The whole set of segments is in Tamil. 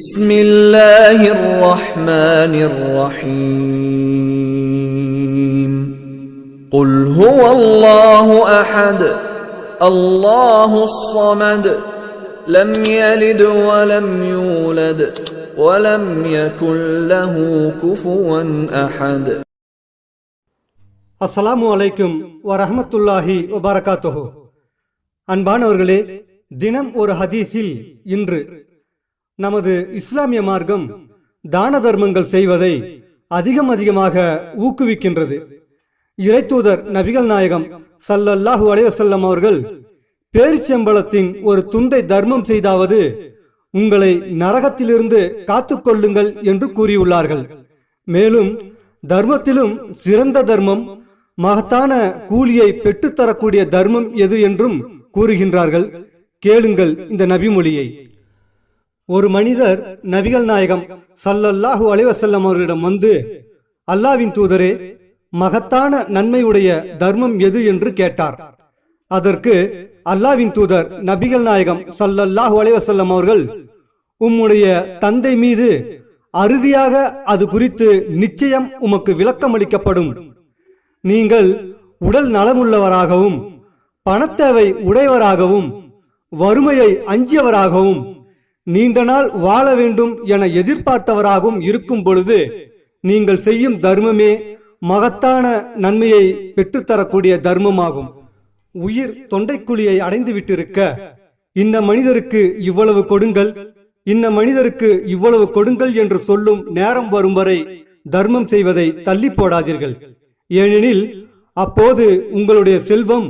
بسم الله الرحمن الرحيم قل هو الله احد الله الصمد لم يلد ولم يولد ولم يكن له كفوا احد அஸ்ஸலாமு அலைக்கும் வரஹமத்துல்லாஹி வபரகாத்துஹு அன்பானவர்களே தினம் ஒரு ஹதீஸில் இன்று நமது இஸ்லாமிய மார்க்கம் தான தர்மங்கள் செய்வதை அதிகம் அதிகமாக ஊக்குவிக்கின்றது. இறைத்தூதர் நபிகள் நாயகம் சல்லல்லாஹு அலைஹி அவர்கள் பேரிச்சம்பளத்தின் ஒரு துண்டை தர்மம் செய்தாவது உங்களை நரகத்திலிருந்து காத்துக்கொள்ளுங்கள் என்று கூறியுள்ளார்கள். மேலும் தர்மத்திலும் சிறந்த தர்மம் மகத்தான கூலியை பெற்றுத்தரக்கூடிய தர்மம் எது என்றும் கூறுகின்றார்கள். கேளுங்கள் இந்த நபிமொழியை. ஒரு மனிதர் நபிகள் நாயகம் சல்லல்லாஹு அலைஹி அவர்களிடம் வந்து அல்லாவின் தூதரே மகத்தான நன்மையுடைய தர்மம் எது? என்று கேட்டார். அதற்கு அல்லாவின் தூதர் நபிகள் நாயகம் சல்லல்லாஹு அலைஹி அவர்கள் உம்முடைய தந்தை மீது அறுதியாக அது குறித்து நிச்சயம் உமக்கு விளக்கம் அளிக்கப்படும். நீங்கள் உடல் நலமுள்ளவராகவும் பணத்தேவை உடையவராகவும் வறுமையை அஞ்சியவராகவும் நீண்ட நாள் வாழ வேண்டும் என எதிர்பார்த்தவராகவும் இருக்கும் பொழுது நீங்கள் செய்யும் தர்மமே மகத்தான நன்மையை பெற்றுத்தரக்கூடிய தர்மமாகும். உயிர் தொண்டைக்குழியை அடைந்து விட்டிருக்க இந்த மனிதருக்கு இவ்வளவு கொடுங்கள் இந்த மனிதருக்கு இவ்வளவு கொடுங்கள் என்று சொல்லும் நேரம் வரும் வரை தர்மம் செய்வதை தள்ளி போடாதீர்கள் ஏனெனில் அப்போது உங்களுடைய செல்வம்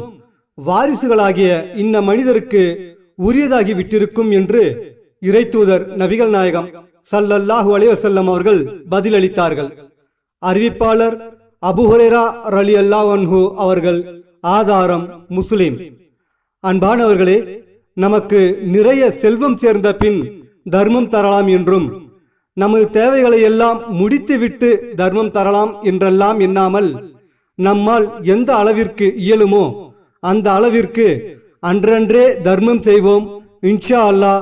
வாரிசுகளாகிய இந்த மனிதருக்கு உரியதாகி விட்டிருக்கும் என்று இறைத்தூதர் நபிகள் நாயகம் சல்லல்லாஹு அலிவசல்லம் அவர்கள் பதிலளித்தார்கள். அறிவிப்பாளர் அபுஹுரேரா ரலி அன்ஹு அவர்கள் ஆதாரம் முஸ்லிம். அன்பானவர்களே நமக்கு நிறைய செல்வம் சேர்ந்த பின் தர்மம் தரலாம் என்றும் நமது தேவைகளை எல்லாம் முடித்துவிட்டு தர்மம் தரலாம் என்றெல்லாம் எண்ணாமல் நம்மால் எந்த அளவிற்கு இயலுமோ அந்த அளவிற்கு அன்றன்றே தர்மம் செய்வோம். இன்ஷா அல்லாஹ்